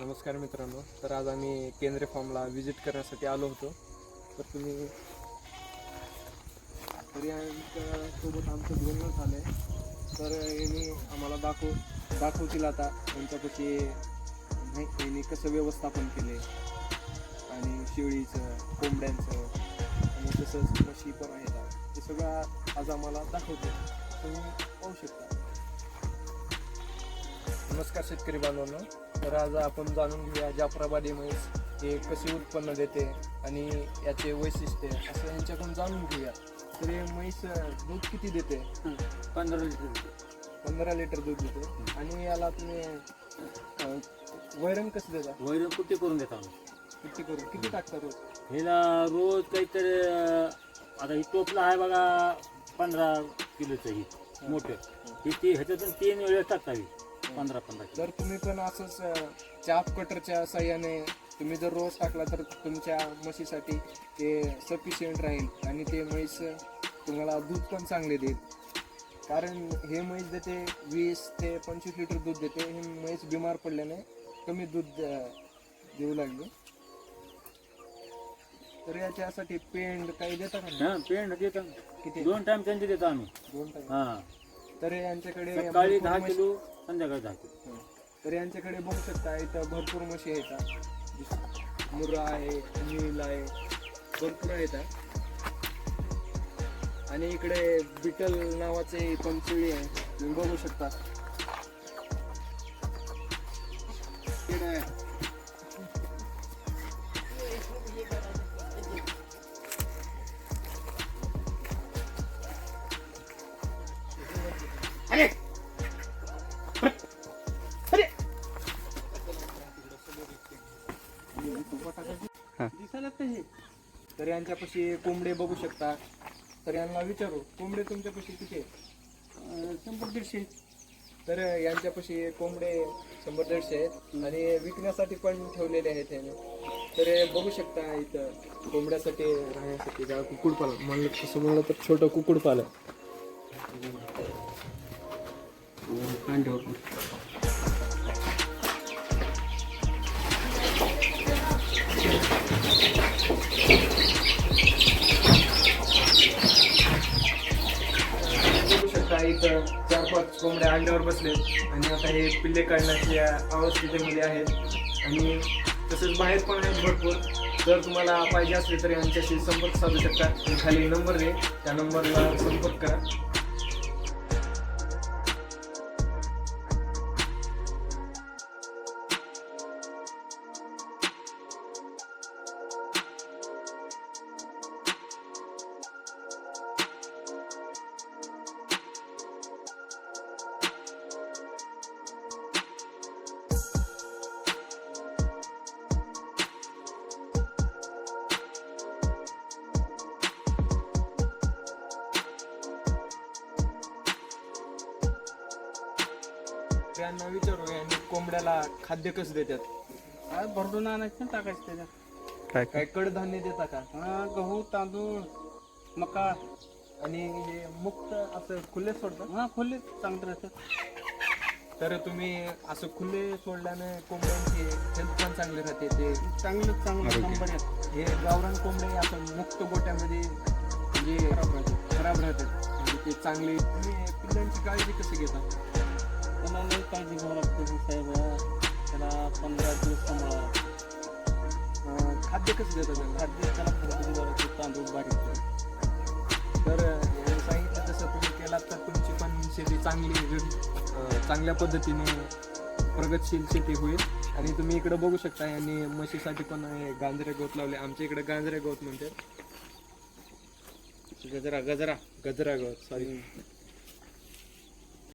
नमस्कार मित्रांनो तर आज आम्ही केंद्रे फॉर्मला व्हिजिट करण्यासाठी आलो होतो. तर तुम्ही तरी सोबत आमचं बोलणं झालं आहे तर यांनी आम्हाला दाखव दाखवतील आता त्यांच्यापाशी नाही यांनी कसं व्यवस्थापन केले आणि शेळीचं कोंबड्यांचं आणि तसंच म्हशी पण आहेत ते सगळं आज आम्हाला दाखवते तुम्ही पाहू शकता. नमस्कार शेतकरी बांधवांना. तर आज आपण जाणून घेऊया जाफराबादी म्हैस हे कसे उत्पन्न देते आणि याचे वैशिष्ट्य असं यांच्याकडून जाणून घेऊया. तर हे म्हैस दूध किती देते? पंधरा लिटर पंधरा लिटर दूध देते. आणि याला तुम्ही अं, वैरण कसं देता? वैर कुठे करून देतो आम्ही? किती करून? किती टाकता रोज? ह्याला रोज काहीतरी अं, आता ही टोपला आहे बघा पंधरा किलोचं ही मोठं. ही ती ह्याच्यातून तीन वेळेस टाकावी पंधरा पंधरा किलो. तर तुम्ही पण असंच अं, चाप कटरच्या साह्याने तुम्ही जर रोज टाकला तर तुमच्या म्हशीसाठी ते सफिशियंट राहील आणि ते म्हैस तुम्हाला दूध पण चांगले देईल. कारण हे म्हैस देते वीस ते पंचवीस लिटर दूध देते. हे म्हैस बिमार पडल्याने कमी दूध अं, देऊ लागली. तर याच्यासाठी पेंड काही देता का? हा पेंड देतो. किती? दोन टाइम त्यांचे देतो आम्ही. दोन टाइम हा. तर यांच्याकडे सकाळी दहा किलो संध्याकाळी जायचं. तर यांच्याकडे बघू शकता इथं भरपूर म्हशी आहेत. मुर्रा आहे नील आहे भरपूर आहेत. आणि इकडे बिटल नावाचे पण आहे. तुम्ही बघू शकता. इकडे आहे. दिसायला कशी तर यांच्यापाशी कोंबडे बघू शकता. तर यांना विचारू कोंबडे तुमच्यापाशी किती आहेत शंभर दीडशे. तर यांच्यापाशी कोंबडे शंभर दीडशे आहेत. आणि विकण्यासाठी पण ठेवलेले आहेत याने. तर हे बघू शकता इथं कोंबड्यासाठी राहण्यासाठी जागा कुकुडपालन म्हणलं तसं म्हणलं तर छोटं कुकुडपालन इथं चार पाच कोंबड्या अंड्यावर बसले. आणि आता हे पिल्ले काढण्याच्या अवस्थेमध्ये आहेत. आणि तसेच बाहेर पण आहेत भरपूर. जर तुम्हाला पाहिजे असले तर यांच्याशी संपर्क साधू शकता. मी खाली नंबर आहे. त्या नंबरला संपर्क करा. त्यांना विचारू यांनी कोंबड्याला खाद्य कसं देतात? काय भरडून आणायचं ना टाकायचं त्याच्यात. काय? काय कडधान्य देता का? हा गहू तांदूळ मका. आणि हे मुक्त असं खुले सोडतात? हा फुले चांगले राहतात. तर तुम्ही असं खुले सोडल्याने कोंबड्यांची हेल्थ पण चांगली राहते ते चांगले चांगले आहेत. हे गावरान कोंबडे असं मुक्त गोट्यामध्ये म्हणजे खराब राहते खराब राहतात. म्हणजे ते चांगले तुम्ही पिल्लांची काळजी कशी घेता? काळजी घ्यावं लागते साहेब त्याला पंधरा दिवस खाद्य कसं देता त्यांना खाद्य त्याला भरपूर द्यावं लागतं तांदूळ बारीक तर यांनी सांगितलं तसं तुम्ही केलात तर तुमची पण शेती चांगली चांगल्या पद्धतीने प्रगतशील शेती होईल. आणि तुम्ही इकडे बघू शकता यांनी म्हशीसाठी पण हे गांजरे गवत लावले. आमच्या इकडे गांजरे गवत म्हणतात. गजरा गजरा. गजरा गवत सॉरी